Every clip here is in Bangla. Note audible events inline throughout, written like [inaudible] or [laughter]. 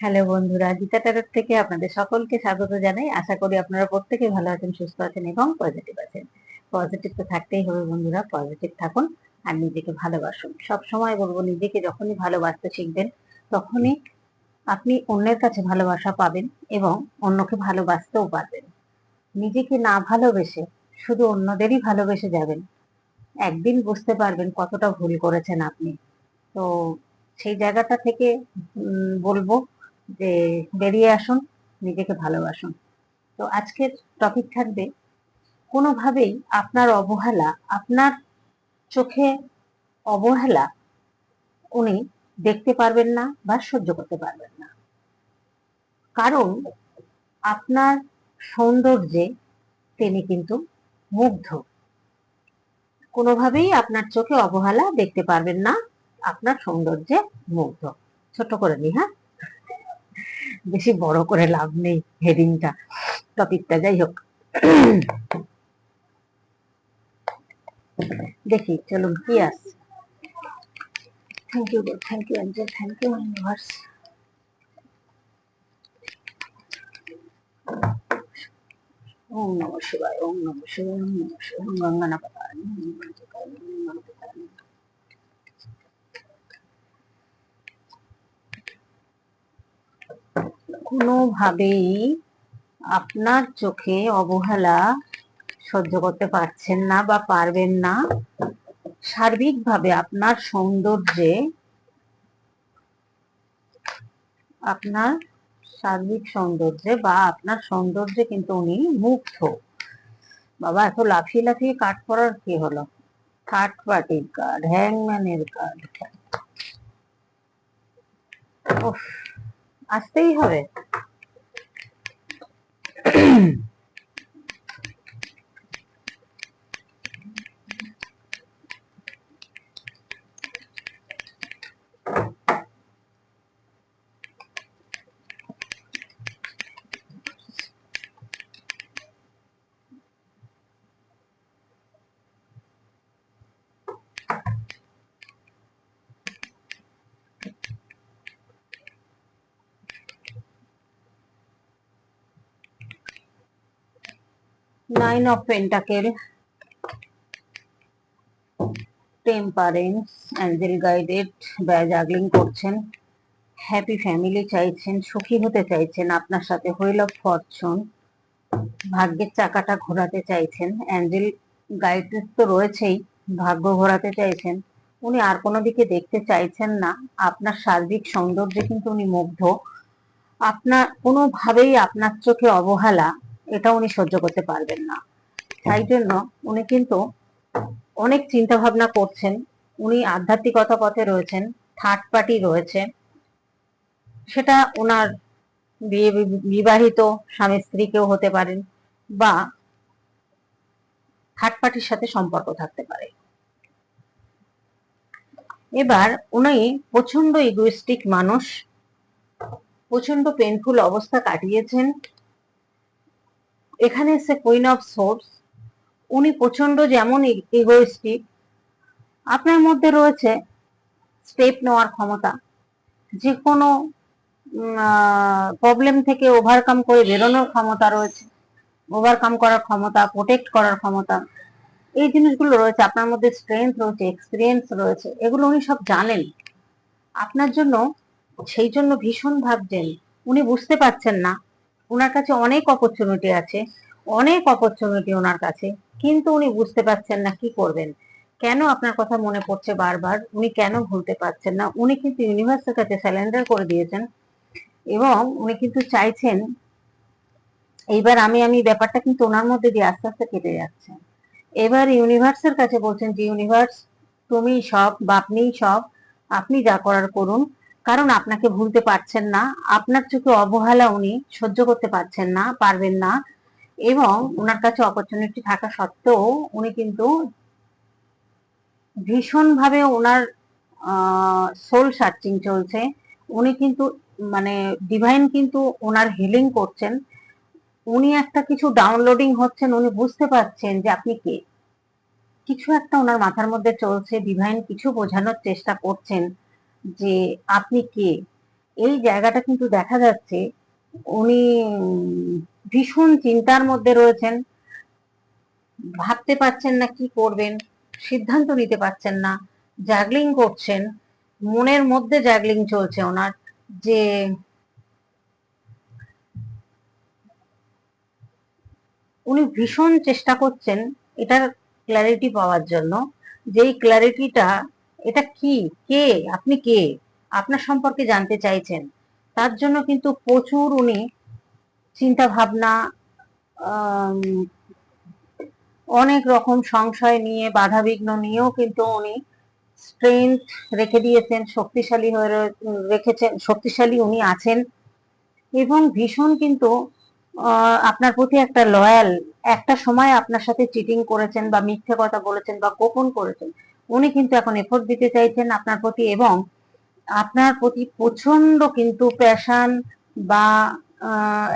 হ্যালো বন্ধুরা, গীতা ট্যারোট থেকে আপনাদের সকলকে স্বাগত জানাই। আশা করি আপনারা প্রত্যেকে ভালো আছেন, সুস্থ আছেন এবং পজিটিভ আছেন। পজিটিভ তো থাকতেই হবে বন্ধুরা পজিটিভ থাকুন আর নিজেকে ভালোবাসুন। সব সময় বলব, নিজেকে যখনই ভালোবাসতে শিখবেন, তখনই আপনি অন্যের কাছে ভালোবাসা পাবেন এবং অন্যকে ভালোবাসতেও পারবেন। নিজেকে না ভালোবেসে শুধু অন্যদেরই ভালোবেসে যাবেন, একদিন বুঝতে পারবেন কতটা ভুল করেছেন আপনি। তো সেই জায়গাটা থেকে বলব যে বেরিয়ে আসুন, নিজেকে ভালোবাসুন। তো আজকের টপিক থাকবে, কোনোভাবেই আপনার অবহেলা, আপনার চোখে অবহেলা উনি দেখতে পারবেন না বা সহ্য করতে পারবেন না। কারণ আপনার সৌন্দর্যে তিনি কিন্তু মুগ্ধ। কোনোভাবেই আপনার চোখে অবহেলা দেখতে পারবেন না, আপনার সৌন্দর্যে মুগ্ধ। ছোট করে নি হ্যাঁ? বেশি বড় করে লাভ নেই হেডিংটা, টপিকটা, যাই হোক। দেখি, চলুন, কি আছে? Thank you thank you thank you universe ওম নম শিবায়, ওম নম শিবায়, ওম নম শিবায় গঙ্গানা পাতায় কোনোভাবেই আপনার চোখে অবহেলা সহ্য করতে পারছেন না বা পারবেন না। সার্বিকভাবে আপনার সৌন্দর্যে আপনার সার্বিক সৌন্দর্যে বা আপনার সৌন্দর্যে কিন্তু উনি মুগ্ধ। বাবা, এত লাফিয়ে লাফিয়ে কাঠ করার কি হলো? থার্ড পার্টির কার্ড হ্যাংম্যানের কার্ড আসতেই হবে। Nine of pentacle temperance angel guided juggling করছেন। হ্যাপি ফ্যামিলি চাইছেন, সুখী হতে চাইছেন, আপনার সাথে হুইল অফ ফরচুন ভাগ্যের চাকাটা ঘোরাতে চাইছেন। অ্যাঞ্জেল গাইডেড তো রয়েছেই, ভাগ্য ঘোরাতে চাইছেন। উনি আর কোনো দিকে দেখতে চাইছেন না। আপনার সার্বিক সৌন্দর্যে কিন্তু উনি মুগ্ধ। আপনার কোনোভাবেই আপনার চোখে অবহেলা এটা উনি সহ্য করতে পারবেন না। তাই জন্য উনি কিন্তু অনেক চিন্তা ভাবনা করছেন। উনি আধ্যাত্মিকতা পথে রয়েছেন থার্ড পার্টি রয়েছে। সেটা ওনার বিবাহিত স্বামী স্ত্রীকেও হতে পারেন বা থার্ড পার্টির সাথে সম্পর্ক থাকতে পারে। এবার উনি প্রচণ্ড ইগোইস্টিক মানুষ প্রচণ্ড পেনফুল অবস্থা কাটিয়েছেন। এখানে এসে কুইন অফ সোর্স উনি প্রচণ্ড যেমন ইগোইস্টিক আপনার মধ্যে রয়েছে স্টেপ নেওয়ার ক্ষমতা। যে কোনো প্রবলেম থেকে ওভারকাম করে বেরোনোর ক্ষমতা রয়েছে। ওভারকাম করার ক্ষমতা প্রোটেক্ট করার ক্ষমতা। এই জিনিসগুলো রয়েছে, আপনার মধ্যে স্ট্রেংথ রয়েছে এক্সপিরিয়েন্স রয়েছে, এগুলো উনি সব জানেন। আপনার জন্য সেই জন্য ভীষণ ভাবছেন। উনি বুঝতে পারছেন না। ওনার কাছে অনেক অপরচুনিটি আছে, অনেক অপরচুনিটি ওনার কাছে, কিন্তু উনি বুঝতে পারছেন না কি করবেন। কেন আপনার কথা মনে পড়ছে বারবার? উনি কেন ভুলতে পারছেন না? উনি কিন্তু ইউনিভার্সের কাছে স্যালেন্ডার করে দিয়েছেন এবং উনি কিন্তু চাইছেন, এইবার আমি আমি ব্যাপারটা কিন্তু ওনার মধ্যে দিয়ে আস্তে আস্তে কেটে যাচ্ছে। এবার ইউনিভার্সের কাছে বলছেন যে ইউনিভার্স তুমি সব, বা আপনিই সব, আপনি যা করার করুন কারণ আপনাকে ভুলতে পারছেন না, আপনার চোখে অবহেলা উনি সহ্য করতে পারছেন না, পারবেন না এবং ওনার কাছে অপরচুনিটি থাকা সত্ত্বেও উনি কিন্তু ভীষণভাবে ওনার সোল সার্চিং চলছে। উনি কিন্তু মানে ডিভাইন কিন্তু ওনার হিলিং করছেন। উনি একটা কিছু ডাউনলোডিং হচ্ছেন, উনি বুঝতে পারছেন যে আপনি কে। কিছু একটা ওনার মাথার মধ্যে চলছে ডিভাইন কিছু বোঝানোর চেষ্টা করছেন। যে আপনি কে? এই জায়গাটা কিন্তু দেখা যাচ্ছে উনি ভীষণ চিন্তার মধ্যে রয়েছেন। ভাবতে পারছেন না কি করবেন, সিদ্ধান্ত নিতে পারছেন না জাগলিং করছেন, মনের মধ্যে জাগলিং চলছে ওনার যে উনি ভীষণ চেষ্টা করছেন এটার ক্ল্যারিটি পাওয়ার জন্য। যেই ক্ল্যারিটিটা এটা কি? কে? আপনি কে? আপনার সম্পর্কে জানতে চাইছেন। তার জন্য কিন্তু প্রচুর উনি চিন্তা ভাবনা অনেক রকম সংশয় নিয়ে বাধা বিঘ্ন নিয়েও কিন্তু উনি স্ট্রেংথ রেখে দিয়েছেন, শক্তিশালী হয়ে রেখেছেন, শক্তিশালী উনি আছেন এবং ভীষণ কিন্তু আপনার প্রতি একটা লয়াল একটা সময় আপনার সাথে চিটিং করেছেন বা মিথ্যে কথা বলেছেন বা গোপন করেছেন। উনি কিন্তু এখন এফোর্ট দিতে চাইছেন আপনার প্রতি এবং আপনার প্রতি প্রচণ্ড কিন্তু প্যাশন বা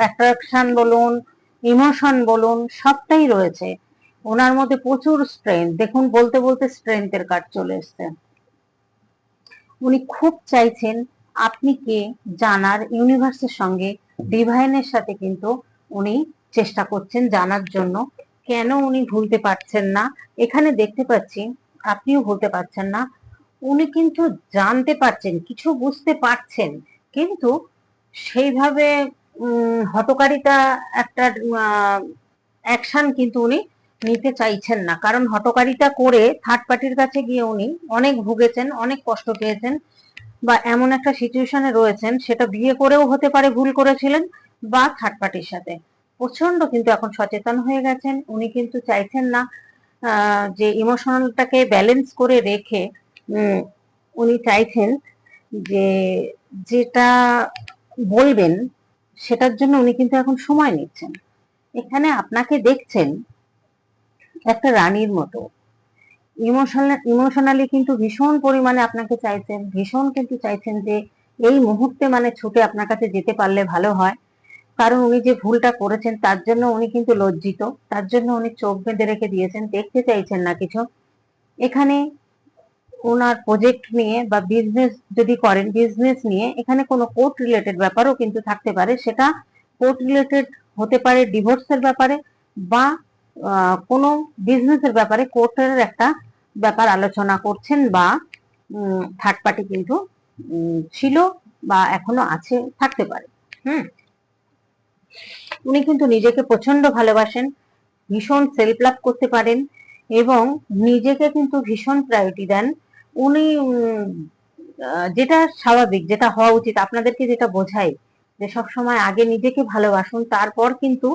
অ্যাট্রাকশন বলুন ইমোশন বলুন, সবটাই রয়েছে। ওনার মধ্যে প্রচুর স্ট্রেংথ দেখুন, বলতে বলতে স্ট্রেংথের কার্ড চলে এসছে। উনি খুব চাইছেন আপনি কে জানার ইউনিভার্সের সঙ্গে ডিভাইনের সাথে কিন্তু উনি চেষ্টা করছেন জানার জন্য। কেন উনি ভুলতে পারছেন না? এখানে দেখতে পাচ্ছি আপনিও ভুলতে পারছেন না। উনি কিন্তু জানতে পারছেন, কিছু বুঝতে পারছেন। কিন্তু সেইভাবে হটকারিতা একটা অ্যাকশন কিন্তু উনি নিতে চাইছেন না। কারণ হটকারিতা করে থার্ড পার্টির কাছে গিয়ে উনি অনেক ভুগেছেন, অনেক কষ্ট পেয়েছেন বা এমন একটা সিচুয়েশনে রয়েছেন, সেটা বিয়ে করেও হতে পারে ভুল করেছিলেন বা থার্ড পার্টির সাথে। প্রচণ্ড কিন্তু এখন সচেতন হয়ে গেছেন। উনি কিন্তু চাইছেন না যে ইমোশনালটাকে ব্যালেন্স করে রেখে উনি চাইছেন যে যেটা বলবেন, সেটার জন্য উনি কিন্তু এখন সময় নিচ্ছেন। এখানে আপনাকে দেখছেন একটা রানীর মতো। ইমোশনাল ইমোশনালি কিন্তু ভীষণ পরিমাণে আপনাকে চাইছেন, ভীষণ কিন্তু চাইছেন যে এই মুহূর্তে মানে ছুটে আপনার কাছে যেতে পারলে ভালো হয়। কারণ উনি যে ভুলটা করেছেন, তার জন্য উনি কিন্তু লজ্জিত। তার জন্য উনি চোখ বেঁধে রেখে দিয়েছেন, দেখতে চাইছেন না কিছু। এখানে ওনার প্রজেক্ট নিয়ে বা বিজনেস যদি করেন বিজনেস নিয়ে এখানে কোনো কোর্ট রিলেটেড ব্যাপারও কিন্তু থাকতে পারে। সেটা কোর্ট রিলেটেড হতে পারে ডিভোর্সের ব্যাপারে বা কোনো বিজনেসের ব্যাপারে কোর্টের একটা ব্যাপার আলোচনা করছেন বা থার্ড পার্টি কিন্তু ছিল বা এখনও আছে, থাকতে পারে। হুম? উনি কিন্তু নিজেকে প্রচণ্ড ভালোবাসেন, ভীষণ সেলফ লাভ করতে পারেন এবং নিজেকে কিন্তু ভীষণ প্রায়োরিটি দেন। উনি যেটা স্বাভাবিক, যেটা হওয়া উচিত, আপনাদেরকে যেটা বোঝাই যে সব সময় আগে নিজেকে ভালোবাসুন, তারপর কিন্তু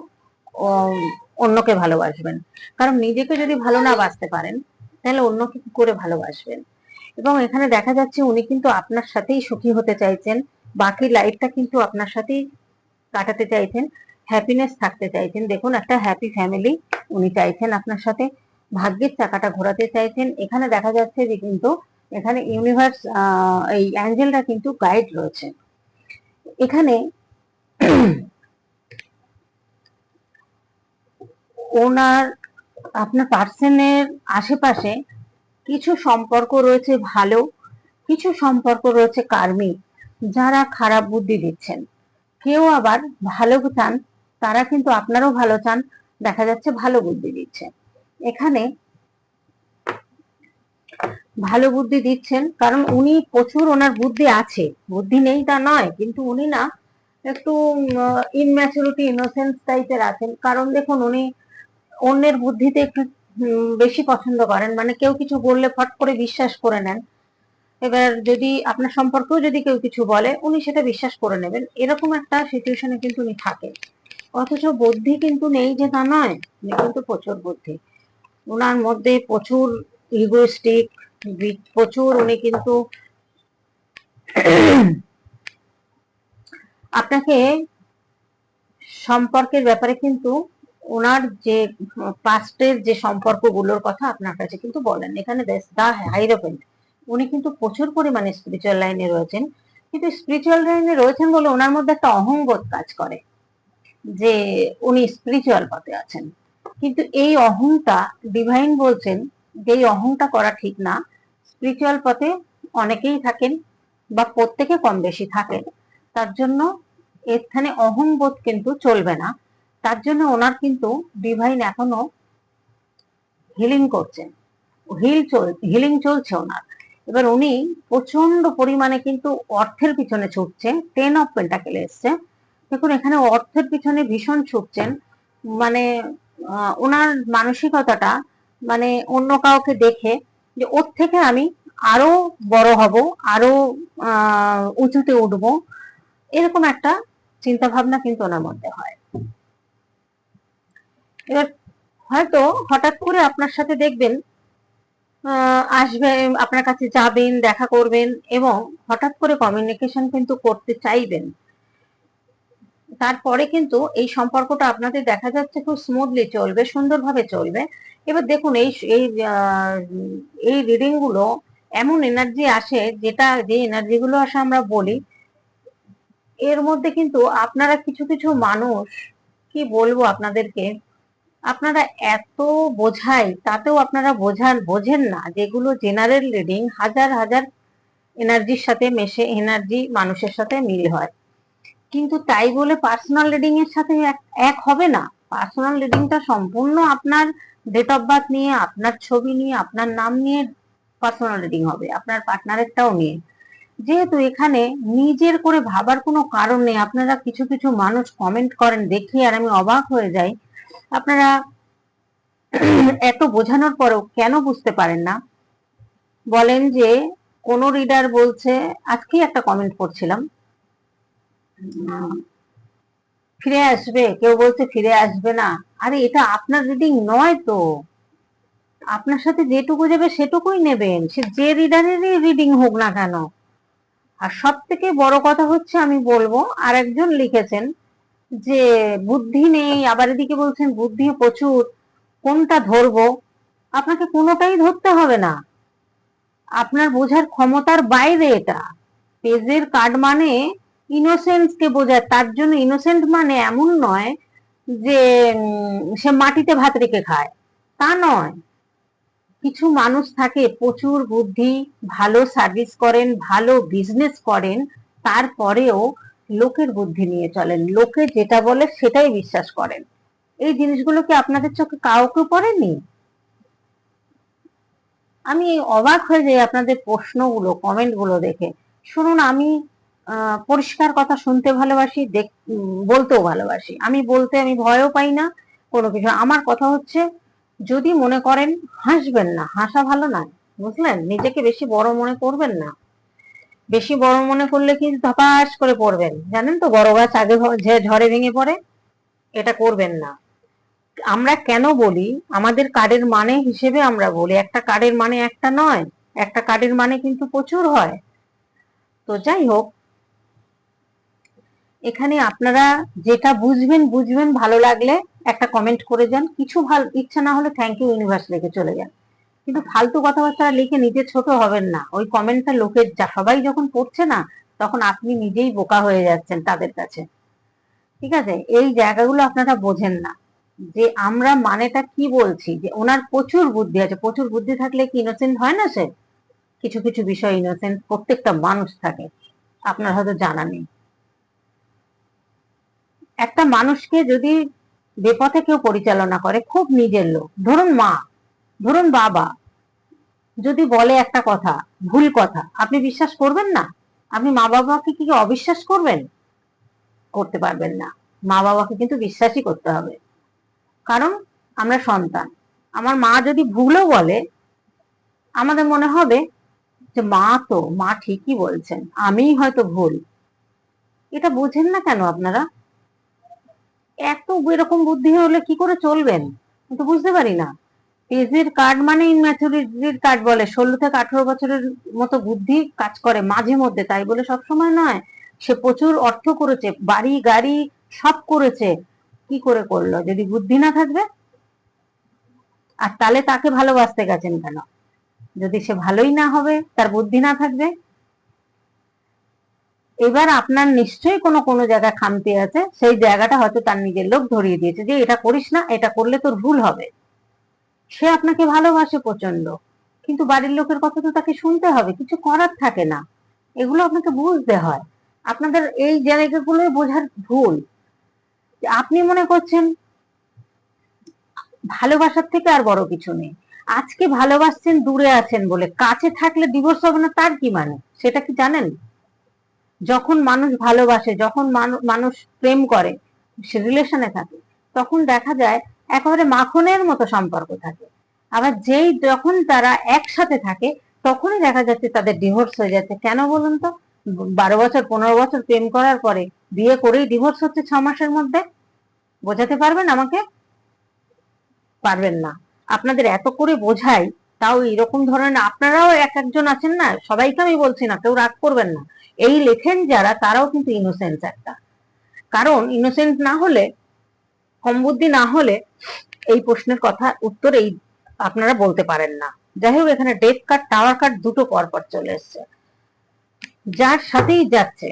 অন্যকে ভালোবাসবেন। কারণ নিজেকে যদি ভালো না বাঁচতে পারেন, তাহলে অন্যকে কি করে ভালোবাসবেন? এবং এখানে দেখা যাচ্ছে উনি কিন্তু আপনার সাথেই সুখী হতে চাইছেন, বাকি লাইফটা কিন্তু আপনার সাথেই কাটাতে চাইছেন হ্যাপিনেস থাকতে চাইছেন। দেখুন, একটা হ্যাপি ফ্যামিলি উনি চাইছেন আপনার সাথে ভাগ্যের চাকাটা ঘোরাতে চাইছেন। এখানে দেখা যাচ্ছে যে কিন্তু এখানে ইউনিভার্স এই অ্যাঞ্জেলটা কিন্তু গাইড রয়েছে। এখানে ওনার, আপনার পার্সনের আশেপাশে কিছু সম্পর্ক রয়েছে ভালো, কিছু সম্পর্ক রয়েছে কার্মিক, যারা খারাপ বুদ্ধি দিচ্ছেন। কেউ আবার ভালো চান, তারা কিন্তু আপনারও ভালো চান। দেখা যাচ্ছে ভালো বুদ্ধি দিচ্ছে। এখানে ভালো বুদ্ধি দিচ্ছেন, কারণ উনি প্রচুর ওনার বুদ্ধি আছে। বুদ্ধি নেই তা নয়, কিন্তু উনি না একটু ইনম্যাচুরিটি ইনোসেন্স টাইপের আছেন। কারণ দেখুন, উনি অন্যের বুদ্ধিতে একটু বেশি পছন্দ করেন। মানে কেউ কিছু বললে ফট করে বিশ্বাস করে নেন। এবার যদি আপনার সম্পর্কেও যদি কেউ কিছু বলে, উনি সেটা বিশ্বাস করে নেবেন। এরকম একটা সিচুয়েশনে কিন্তু উনি থাকেন অথচ বুদ্ধি কিন্তু নেই যে তা নয়, উনি কিন্তু প্রচুর বুদ্ধি। ওনার মধ্যে প্রচুর ইগোস্টিক প্রচুর উনি কিন্তু [clears throat] আপনাকে সম্পর্কের ব্যাপারে কিন্তু ওনার যে পাস্টের যে সম্পর্কগুলোর কথা আপনার কাছে কিন্তু বলেন। এখানে দা হাইরোপেন্ট উনি কিন্তু প্রচুর পরিমাণে স্পিরিচুয়াল লাইনে রয়েছেন। কিন্তু স্পিরিচুয়াল লাইনে রয়েছেন বলে ওনার মধ্যে একটা অহংবোধ কাজ করে যে উনি স্পিরিচুয়াল পথে আছেন। কিন্তু এই অহংটা ডিভাইন বলছেন যে এই অহংটা করা ঠিক না। স্পিরিচুয়াল পথে অনেকেই থাকেন বা প্রত্যেকে কম বেশি থাকেন। তার জন্য এখানে অহংবোধ কিন্তু চলবে না। তার জন্য ওনার কিন্তু ডিভাইন এখনও হিলিং করছেন। হিল চল হিলিং চলছে ওনার। এবার উনি প্রচণ্ড পরিমাণে কিন্তু অর্থের পিছনে ছুটছে টেন অফ পেন্টাকেল এসছে দেখুন, এখানে অর্থের পিছনে ভীষণ ছুটছেন। মানে ওনার মানসিকতাটা মানে অন্য কাউকে দেখে যে ওর থেকে আমি আরও বড় হব, আরও উঁচুতে উঠব, এরকম একটা চিন্তা ভাবনা কিন্তু ওনার মধ্যে হয়। এবার হয়তো হঠাৎ করে আপনার সাথে দেখবেন আহ, আসবে আপনার কাছে যাবেন দেখা করবেন এবং হঠাৎ করে কমিউনিকেশন কিন্তু করতে চাইবেন। তারপরে কিন্তু এই সম্পর্কটা আপনাদের দেখা যাচ্ছে খুব স্মুথলি চলবে সুন্দরভাবে চলবে। এবার দেখুন এই এই এই রিডিংগুলো এমন এনার্জি আসে যেটা যে এনার্জি গুলো আসে আমরা বলি এর মধ্যে কিন্তু আপনারা কিছু কিছু মানুষ কি বলব আপনাদেরকে? আপনারা এত বোঝাই, তাতেও আপনারা বোঝান বোঝেন না যেগুলো জেনারেল রিডিং হাজার হাজার এনার্জির সাথে মেশে এনার্জি মানুষের সাথে মিল হয়। কিন্তু তাই বলে পার্সোনাল রিডিং এর সাথে এক- হবে না। পার্সোনাল রিডিংটা সম্পূর্ণ আপনার ডেট অফ বার্থ নিয়ে, আপনার ছবি নিয়ে, আপনার নাম নিয়ে পার্সোনাল রিডিং হবে, আপনার পার্টনারেরটাও নিয়ে। যেহেতু এখানে নিজের করে ভাবার কোনো কারণ নেই, আপনারা কিছু কিছু মানুষ কমেন্ট করেন দেখে আর আমি অবাক হয়ে যাই আপনারা এত বোঝানোর পরেও কেন বুঝতে পারেন না? বলেন যে কোন রিডার বলছে, আজকেই একটা কমেন্ট করছিলাম ফিরে আসবে, কেউ বলছে ফিরে আসবে না। আরে এটা আপনার রিডিং নয় তো। আপনার সাথে যেটুকু যাবে সেটুকুই নেবেন। সে যে রিডারেরই রিডিং হোক না কেন। আর সব থেকে বড় কথা হচ্ছে, আমি বলব আর একজন লিখেছেন যে বুদ্ধি নেই, আবার এদিকে বলছেন বুদ্ধি প্রচুর, কোনটা ধরবো? আপনাকে কোনোটাই ধরতে হবে না। আপনার বোঝার ক্ষমতার বাইরে এটা। পেজের কার্ড মানে ইনোসেন্স কে বোঝায়, তার জন্য ইনোসেন্ট মানে এমন নয় যে সে মাটিতে ভাত রেখে খায়। তা নয়। কিছু মানুষ থাকে, প্রচুর বুদ্ধি, ভালো সার্ভিস করেন, ভালো বিজনেস করেন, তারপরেও লোকের বুদ্ধি নিয়ে চলেন, লোকে যেটা বলে সেটাই বিশ্বাস করেন। এই জিনিসগুলো কি আপনাদের চোখে কাউকে পড়েনি? আমি অবাক হয়ে যাই আপনাদের প্রশ্নগুলো, কমেন্টগুলো দেখে। শুনুন, আমি পরিষ্কার কথা শুনতে ভালোবাসি, দেখ বলতেও ভালোবাসি। আমি বলতে আমি ভয়ও পাই না, কোনো কিছু আমার কথা হচ্ছে, যদি মনে করেন, হাসবেন না। হাসা ভালো নয়, বুঝলেন? নিজেকে বেশি বড় মনে করবেন না। বেশি বড় মনে করলে কিন্তু ধপাস করে পড়বেন। জানেন তো, বড় গাছ আগে যে ঝড়ে ভেঙে পড়ে, এটা করবেন না। আমরা কেন বলি, আমাদের কার্ডের মানে হিসেবে আমরা বলি, একটা কার্ডের মানে একটা নয়, একটা কার্ডের মানে কিন্তু প্রচুর হয়। তো যাই হোক, এখানে আপনারা যেটা বুঝবেন বুঝবেন, ভালো লাগলে একটা কমেন্ট করে যান। কিছু ভালো, ইচ্ছা না হলে থ্যাংক ইউ ইউনিভার্স লিখে চলে যান। কিন্তু ফালতু কথাবার্তা লিখে নিজে ছোট হবেন না। ওই কমেন্টটা লোকের সবাই যখন পড়ছে না, তখন আপনি নিজেই বোকা হয়ে যাচ্ছেন তাদের কাছে। ঠিক আছে? এই জায়গাগুলো আপনারা বোঝেন না। যে আমরা মানেটা কি বলছি? যে ওনার প্রচুর বুদ্ধি আছে। প্রচুর বুদ্ধি থাকলে কি ইনোসেন্ট হয় না সে? কিছু কিছু বিষয় ইনোসেন্ট প্রত্যেকটা মানুষ থাকে। আপনার হয়তো জানা নেই। একটা মানুষকে যদি বেপথে কেউ পরিচালনা করে, খুব নিজের লোক। ধরুন মা। ধরুন বাবা, যদি বলে একটা কথা, ভুল কথা, আপনি বিশ্বাস করবেন না? আপনি মা বাবাকে কি অবিশ্বাস করবেন? করতে পারবেন না। মা বাবাকে কিন্তু বিশ্বাসই করতে হবে। কারণ আমরা সন্তান। আমার মা যদি ভুলও বলে, আমাদের মনে হবে যে মা তো, মা ঠিকই বলছেন, আমিই হয়তো ভুল। এটা বোঝেন না কেন আপনারা? এত এরকম বুদ্ধি হলে কি করে চলবেন? তো বুঝতে পারি না। পেজের কার্ড মানে ইনম্যাচুরিটির কার্ড বলে। ষোলো থেকে আঠারো বছরের মতো বুদ্ধি কাজ করে মাঝে মধ্যে, তাই বলে সব সময় নয়। সে প্রচুর অর্থ করেছে, বাড়ি, গাড়ি, সব করেছে। কি করে করল? যদি বুদ্ধি না থাকবে? আর তাহলে তাকে ভালোবাসতে গেছেন কেন? যদি সে ভালোই না হবে, তার বুদ্ধি না থাকবে? এবার আপনার নিশ্চয়ই কোনো কোনো জায়গায় খামতি আছে। সেই জায়গাটা হয়তো তার নিজের লোক ধরিয়ে দিয়েছে যে, এটা করিস না, এটা করলে তোর ভুল হবে। সে আপনাকে ভালোবাসে প্রচণ্ড কিন্তু বাড়ির লোকের কথা তো তাকে শুনতে হবে, কিছু করার থাকে না। এগুলো আপনাকে বুঝতে হয়। আপনাদের এই জায়গাগুলো বোঝার ভুল। আপনি মনে করছেন, ভালোবাসার থেকে আর বড় কিছু নেই। আজকে ভালোবাসছেন, দূরে আছেন বলে। কাছে থাকলে ডিভোর্স হবে না, তার কি মানে? সেটা কি জানেন? যখন মানুষ ভালোবাসে, যখন মানুষ প্রেম করে, সে রিলেশনে থাকে, তখন দেখা যায় একেবারে মাখনের মতো সম্পর্ক থাকে। আবার যেই যখন তারা একসাথে থাকে, তখনই দেখা যাচ্ছে তাদের ডিভোর্স হয়ে যাচ্ছে। কেন বলুন তো? বারো বছর, পনেরো বছর প্রেম করার পরে বিয়ে করেই ডিভোর্স হচ্ছে ছ মাসের মধ্যে? বোঝাতে পারবেন আমাকে? পারবেন না। আপনাদের এত করে বোঝাই, তাও এরকম ধরনের, আপনারাও এক একজন আছেন না? সবাইকে আমি বলছি না, কেউ রাগ করবেন না। এই লেখেন যারা, তারাও কিন্তু ইনোসেন্স একটা। কারণ ইনোসেন্ট না হলে কম বুদ্ধি না হলে এই প্রশ্নের কথা উত্তর এই আপনারা বলতে পারেন না। যাই হোক, এখানে ডেথ কার্ড, টাওয়ার কার্ড দুটো পরপর চলে এসছে। যার সাথেই যাচ্ছে,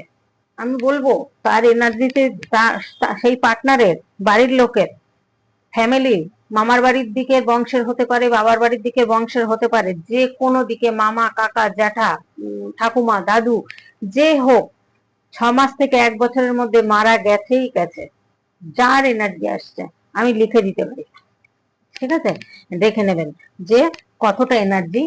আমি বলব তার এনার্জিতে সেই পার্টনারের, বাড়ির লোকের, ফ্যামিলি, মামার বাড়ির দিকের বংশের হতে পারে, বাবার বাড়ির দিকে বংশের হতে পারে, যে কোনো দিকে মামা, কাকা, জ্যাঠা ঠাকুমা, দাদু, যে হোক, ছ মাস থেকে এক বছরের মধ্যে মারা গেছেই গেছে। যার এনার্জি আসছে, আমি লিখে দিতে পারি। ঠিক আছে? দেখে নেবেন যে কতটা এনার্জি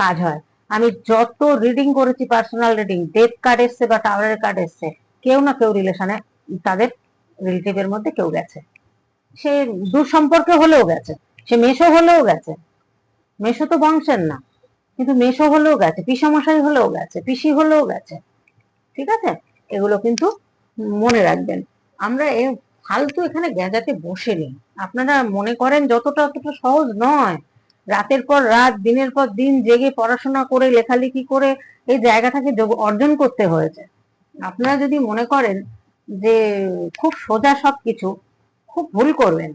কাজ হয়। আমি যত রিডিং করেছি পার্সোনাল রিডিং ডেথ কার্ড এসছে বা টাওয়ারের কার্ড এসছে, কেউ না কেউ রিলেশনে তাদের রিলেটিভের মধ্যে কেউ গেছে। সে দূর সম্পর্কে হলেও গেছে, সে মেশো হলেও গেছে। মেশো তো বংশের না, কিন্তু মেশো হলেও গেছে, পিসামশাই হলেও গেছে, পিসি হলেও গেছে। ঠিক আছে? এগুলো কিন্তু মনে রাখবেন। আমরা এ ফালতু এখানে গেঁজাতে বসে নেই আপনারা মনে করেন যতটা অতটা সহজ নয়। রাতের পর রাত, দিনের পর দিন জেগে পড়াশোনা করে, লেখালেখি করে এই জায়গাটাকে যোগ- অর্জন করতে হয়েছে। আপনারা যদি মনে করেন যে খুব সোজা সবকিছু, খুব ভুল করবেন।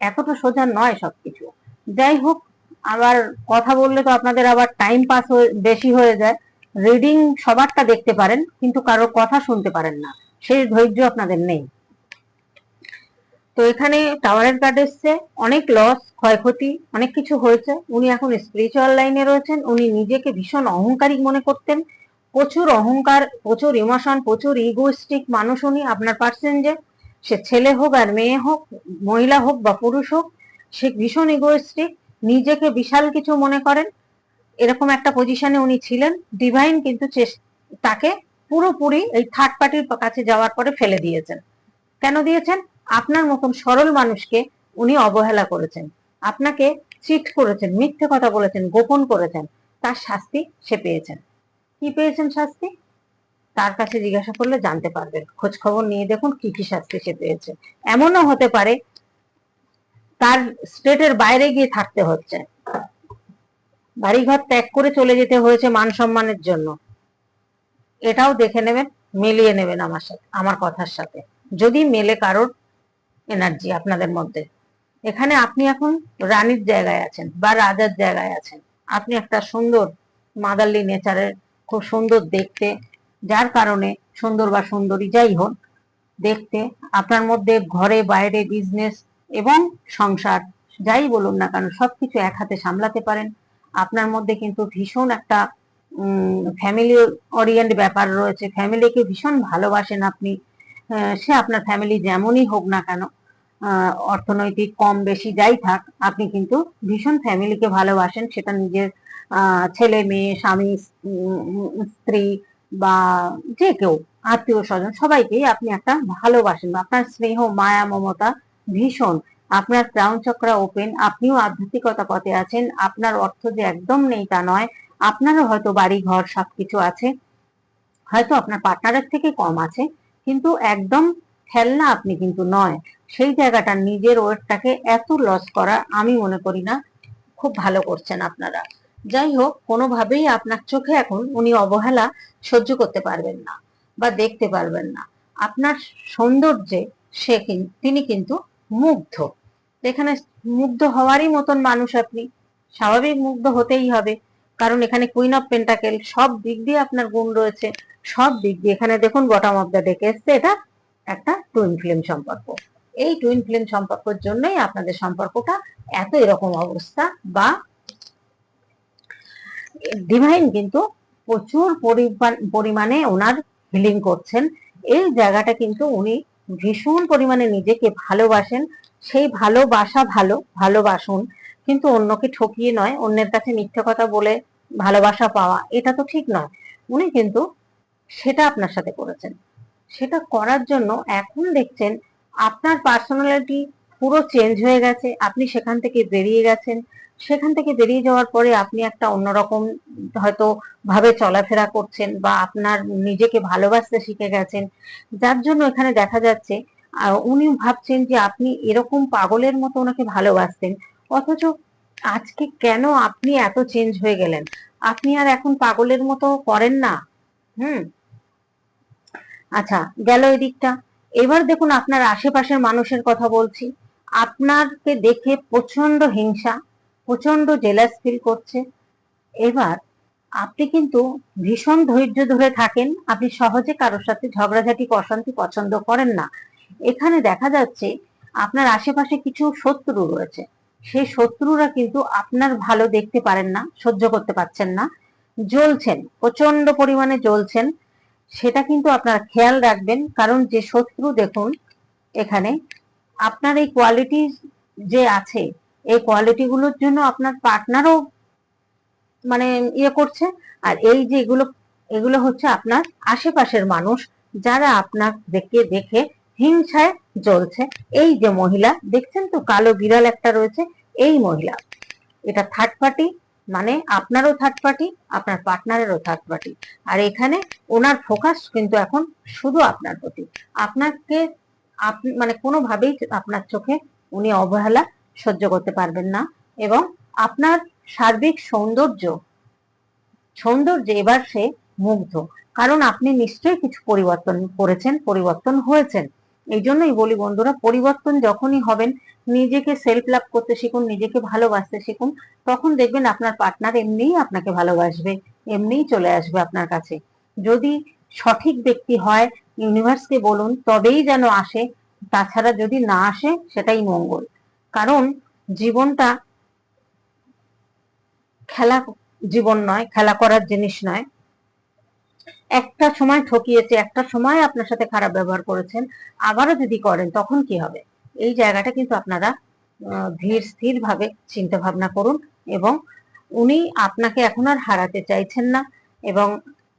এতটা সোজা নয় সবকিছু। যাই হোক, আবার কথা বললে তো আপনাদের আবার টাইম পাস বেশি হয়ে যায়। রিডিং সবারটা দেখতে পারেন, কিন্তু কারোর কথা শুনতে পারেন না। সেই ধৈর্য আপনাদের নেই। তো এখানে টাওয়ারের কার্ড এসছে। অনেক লস ক্ষয়ক্ষতি, অনেক কিছু হয়েছে। উনি এখন স্পিরিচুয়াল লাইনে রয়েছেন। উনি নিজেকে ভীষণ অহংকারী মনে করতেন। প্রচুর অহংকার, প্রচুর ইমোশন প্রচুর ইগোস্টিক মানুষ উনি। আপনার পার্সেন যে, সে ছেলে হোক আর মেয়ে হোক, মহিলা হোক বা পুরুষ হোক, সে ভীষণ ইগোস্টিক নিজেকে বিশাল কিছু মনে করেন। এরকম একটা পজিশনে উনি ছিলেন। ডিভাইন কিন্তু তাকে পুরোপুরি এই থার্ড পার্টির কাছে যাওয়ার পরে ফেলে দিয়েছেন। কেন দিয়েছেন? আপনার মতন সরল মানুষকে উনি অবহেলা করেছেন। আপনাকে চিট করেছেন, মিথ্যে কথা বলেছেন, গোপন করেছেন। তার শাস্তি সে পেয়েছেন। কি পেয়েছেন শাস্তি? তার কাছে জিজ্ঞাসা করলে জানতে পারবেন। খোঁজ খবর নিয়ে দেখুন কি কি শাস্তি সে পেয়েছে। এমনও হতে পারে তার স্টেটের বাইরে গিয়ে থাকতে হচ্ছে। বাড়িঘর ত্যাগ করে চলে যেতে হয়েছে মান সম্মানের জন্য। এটাও দেখে নেবেন, মিলিয়ে নেবেন আমার সাথে, আমার কথার সাথে। যদি মেলে কারোর এনার্জি আপনাদের মধ্যে। এখানে আপনি এখন রানীর জায়গায় আছেন বা রাজার জায়গায় আছেন। আপনি একটা সুন্দর মাদারলি নেচারের খুব সুন্দর দেখতে, যার কারণে সুন্দর বা সুন্দরী যাই হোক, দেখতে, আপনার মধ্যে ঘরে বাইরে বিজনেস এবং সংসার যাই বলুন না কেন, সবকিছু এক হাতে সামলাতে পারেন। আপনার মধ্যে কিন্তু ভীষণ একটা ফ্যামিলি ওরিয়েন্ট ব্যাপার রয়েছে। ফ্যামিলিকে ভীষণ ভালোবাসেন আপনি। সে আপনার ফ্যামিলি যেমনই হোক না কেন অর্থনৈতিক কম বেশি যাই থাক, আপনি কিন্তু ভীষণ ফ্যামিলিকে ভালোবাসেন। সেটা নিজের ছেলে মেয়ে, স্বামী স্ত্রী বা যে কেউ, আত্মীয় স্বজন, সবাইকেই আপনি একটা ভালোবাসেন আপনার স্নেহ, মায়া, মমতা ভীষণ। আপনার ক্রাউন চক্র ওপেন আপনিও আধ্যাত্মিকতা পথে আছেন, আপনার অর্থ যে একদম নেই তা নয়, আপনারও হয়তো বাড়ি ঘর সবকিছু আছে, হয়তো আপনার পার্টনারের থেকে কম আছে কিন্তু একদম খেলনা আপনি কিন্তু নয়। সেই জায়গাটা নিজের ওয়েটটাকে এত লস করা আমি মনে করি না, খুব ভালো করছেন আপনারা। যাই হোক, কোনোভাবেই আপনার চোখে এখন উনি অবহেলা সহ্য করতে পারবেন না বা দেখতে পারবেন না। আপনার সৌন্দর্যে সে তিনি কিন্তু মুগ্ধ। এখানে মুগ্ধ হওয়ারই মতন মানুষ আপনি, স্বাভাবিক মুগ্ধ হতেই হবে। কারণ এখানে কুইন অফ পেন্টাকেল সব দিক দিয়ে আপনার গুণ রয়েছে। সব দিক দিয়ে। এখানে দেখুন বটম অফ দ্য ডেকে এসছে এটা একটা টুইন ফিল্ম সম্পর্ক। এই টুইন ফিল্ম সম্পর্কের জন্যই আপনাদের সম্পর্কটা এত এরকম অবস্থা বা ডিভাইন কিন্তু প্রচুর পরিমাণ- ওনার হিলিং করছেন। এই জায়গাটা কিন্তু উনি ভীষণ পরিমাণে নিজেকে ভালোবাসেন। সেই ভালোবাসা ভালো, ভালোবাসুন। কিন্তু অন্যকে ঠকিয়ে নয়, অন্যের কাছে মিথ্যে কথা বলে ভালোবাসা পাওয়া, এটা তো ঠিক নয়। উনি কিন্তু সেটা আপনার সাথে করেছেন। সেটা করার জন্য এখন দেখছেন আপনার পার্সোনালিটি পুরো চেঞ্জ হয়ে গেছে, আপনি সেখান থেকে বেরিয়ে গেছেন। সেখান থেকে বেরিয়ে যাওয়ার পরে আপনি একটা অন্যরকম হয়তো ভাবে চলাফেরা করছেন বা আপনার নিজেকে ভালোবাসতে শিখে গেছেন। যার জন্য এখানে দেখা যাচ্ছে উনি ভাবছেন যে আপনি এরকম পাগলের মতো ওনাকে ভালোবাসতেন। অথচ আজকে কেন আপনি এত চেঞ্জ হয়ে গেলেন? আপনি আর এখন পাগলের মতো করেন না। হুম? আচ্ছা গেল এদিকটা। এবার দেখুন আপনার আশেপাশের মানুষের কথা বলছি। আপনাকে দেখে প্রচণ্ড হিংসা প্রচণ্ড জেলাস ফিল করছে। এবার আপনি কিন্তু ভীষণ ধৈর্য ধরে থাকেন। আপনি সহজে কারোর সাথে ঝগড়াঝাটি, অশান্তি পছন্দ করেন না। এখানে দেখা যাচ্ছে আপনার আশেপাশে কিছু শত্রু রয়েছে। সেই শত্রুরা কিন্তু আপনার ভালো দেখতে পারেন না, সহ্য করতে পারছেন না, জ্বলছেন প্রচণ্ড পরিমাণে জ্বলছেন, সেটা কিন্তু আপনারা খেয়াল রাখবেন। কারণ যে শত্রু দেখুন এখানে, আপনার এই কোয়ালিটি যে আছে, এই কোয়ালিটি গুলোর জন্য আপনার পার্টনারও মানে ইয়ে করছে। আর এই যে এগুলো এগুলো হচ্ছে আপনার আশেপাশের মানুষ, যারা আপনার দেখে দেখে হিংসায় জ্বলছে। এই যে মহিলা, দেখছেন তো কালো বিড়াল একটা রয়েছে, এই মহিলা। এটা থার্ড পার্টি মানে আপনারও থার্ড পার্টি আপনার পার্টনারেরও থার্ড পার্টি আর এখানে ওনার ফোকাস কিন্তু এখন শুধু আপনার প্রতি। আপনাকে আপনি মানে কোনোভাবেই আপনার চোখে উনি অবহেলা সহ্য করতে পারবেন না। এবং আপনার সার্বিক সৌন্দর্য সৌন্দর্য এবার সে মুগ্ধ। কারণ আপনি নিশ্চয়ই কিছু পরিবর্তন করেছেন, পরিবর্তন হয়েছেন। এই জন্যই বলি বন্ধুরা, পরিবর্তন যখনই হবেন, নিজেকে সেলফ লাভ করতে শিখুন, নিজেকে ভালোবাসতে শিখুন, তখন দেখবেন আপনার পার্টনার এমনিই আপনাকে ভালোবাসবে, এমনিই চলে আসবে আপনার কাছে। যদি সঠিক ব্যক্তি হয় ইউনিভার্সকে বলুন, তবেই যেন আসে, তাছাড়া যদি না আসে, সেটাই মঙ্গল। কারণ জীবনটা খেলা জীবন নয়, খেলা করার জিনিস নয়। একটা সময় ঠকিয়েছে, একটা সময় আপনার সাথে খারাপ ব্যবহার করেছেন, আবারও যদি করেন তখন কি হবে? এই জায়গাটা কিন্তু আপনারা ধীর স্থির ভাবে চিন্তা ভাবনা করুন এবং উনি আপনাকে এখন আর হারাতে চাইছেন না এবং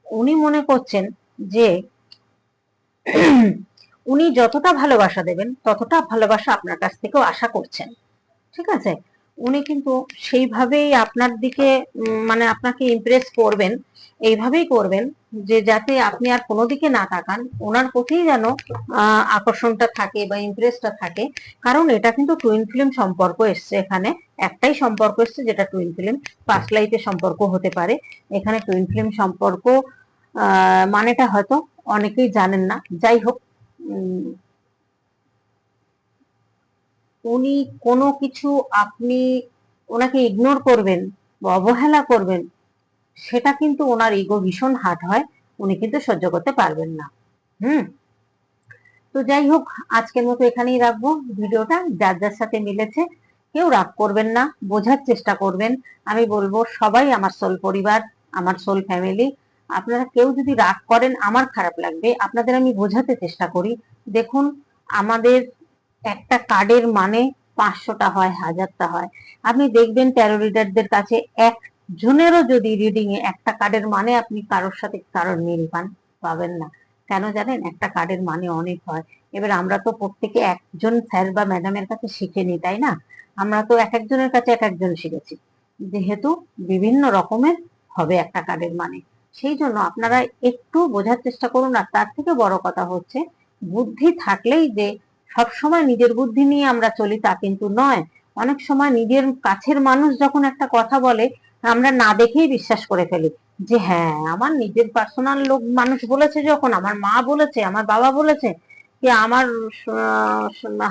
উনি মনে করছেন যে উনি যতটা ভালোবাসা দেবেন, ততটা ভালোবাসা আপনার কাছ থেকেও আশা করছেন। ঠিক আছে? উনি কিন্তু সেইভাবেই আপনার দিকে মানে আপনাকে ইমপ্রেস করবেন, এইভাবেই করবেন যে যাতে আপনি আর কোনো দিকে না তাকান, ওনার প্রতিই যেন আকর্ষণটা থাকে বা ইমপ্রেসটা থাকে। কারণ এটা কিন্তু টুইন ফিল্ম সম্পর্ক এসছে এখানে, একটাই সম্পর্ক এসছে যেটা টুইন ফিল্ম পাস্ট লাইফের সম্পর্ক হতে পারে। এখানে টুইন ফিল্ম সম্পর্ক মানেটা হয়তো অনেকেই জানেন না। যাই হোক উনি কোনো কিছু আপনি ওনাকে ইগনোর করবেন বা অবহেলা করবেন, সেটা কিন্তু ওনার ইগো ভীষণ হার্ট হয়, উনি কিন্তু সহ্য করতে পারবেন না। হুম? তো যাই হোক, আজকের মতো এখানেই রাখব। ভিডিওটা যার যার সাথে মিলেছে, কেউ রাগ করবেন না, বোঝার চেষ্টা করবেন। আমি বলব, সবাই আমার সোল পরিবার, আমার সোল ফ্যামিলি আপনারা কেউ যদি রাগ করেন, আমার খারাপ লাগবে, আপনাদের আমি বোঝাতে চেষ্টা করি। দেখুন, আমাদের একটা কার্ডের মানে পাঁচশোটা হয়, হাজারটা হয়। আপনি দেখবেন ট্যারো রিডারদের কাছে একজনেরও যদি রিডিং এ একটা কার্ডের মানে আপনি কারোর সাথে কারোর মিল পান, পাবেন না। কেন জানেন? একটা কার্ডের মানে অনেক হয়। এবার আমরা তো প্রত্যেকে একজন স্যার বা ম্যাডামের কাছে শিখে নিই তাই না? আমরা তো এক একজনের কাছে এক একজন শিখেছি। যেহেতু বিভিন্ন রকমের হবে একটা কার্ডের মানে। সেই জন্য আপনারা একটু বোঝার চেষ্টা করুন, আর তার থেকে বড় কথা হচ্ছে, বুদ্ধি থাকলেই যে সব সময় নিজের বুদ্ধি নিয়ে আমরা চলি তা কিন্তু নয়। অনেক সময় নিজের কাছের মানুষ যখন একটা কথা বলে, আমরা না দেখেই বিশ্বাস করে ফেলি যে হ্যাঁ আমার নিজের পার্সোনাল লোক মানুষ বলেছে যখন, আমার মা বলেছে, আমার বাবা বলেছে, কি আমার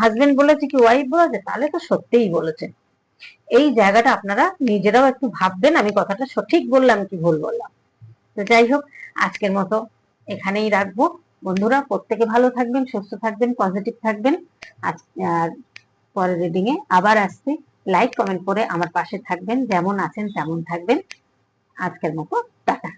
হাজবেন্ড বলেছে, কি ওয়াইফ বলেছে, তাহলে তো সত্যিই বলেছে। এই জায়গাটা আপনারা নিজেরাও একটু ভাববেন, আমি কথাটা সঠিক বললাম কি ভুল বললাম। তো যাই হোক, আজকের মতো এখানেই রাখব। বন্ধুরা, প্রত্যেকে ভালো থাকবেন, সুস্থ থাকবেন পজিটিভ থাকবেন। আজ, আর পরের রিডিং এ আবার আসছি। লাইক কমেন্ট করে আমার পাশে থাকবেন। যেমন আছেন, তেমন থাকবেন। আজকের মতো, টাটা।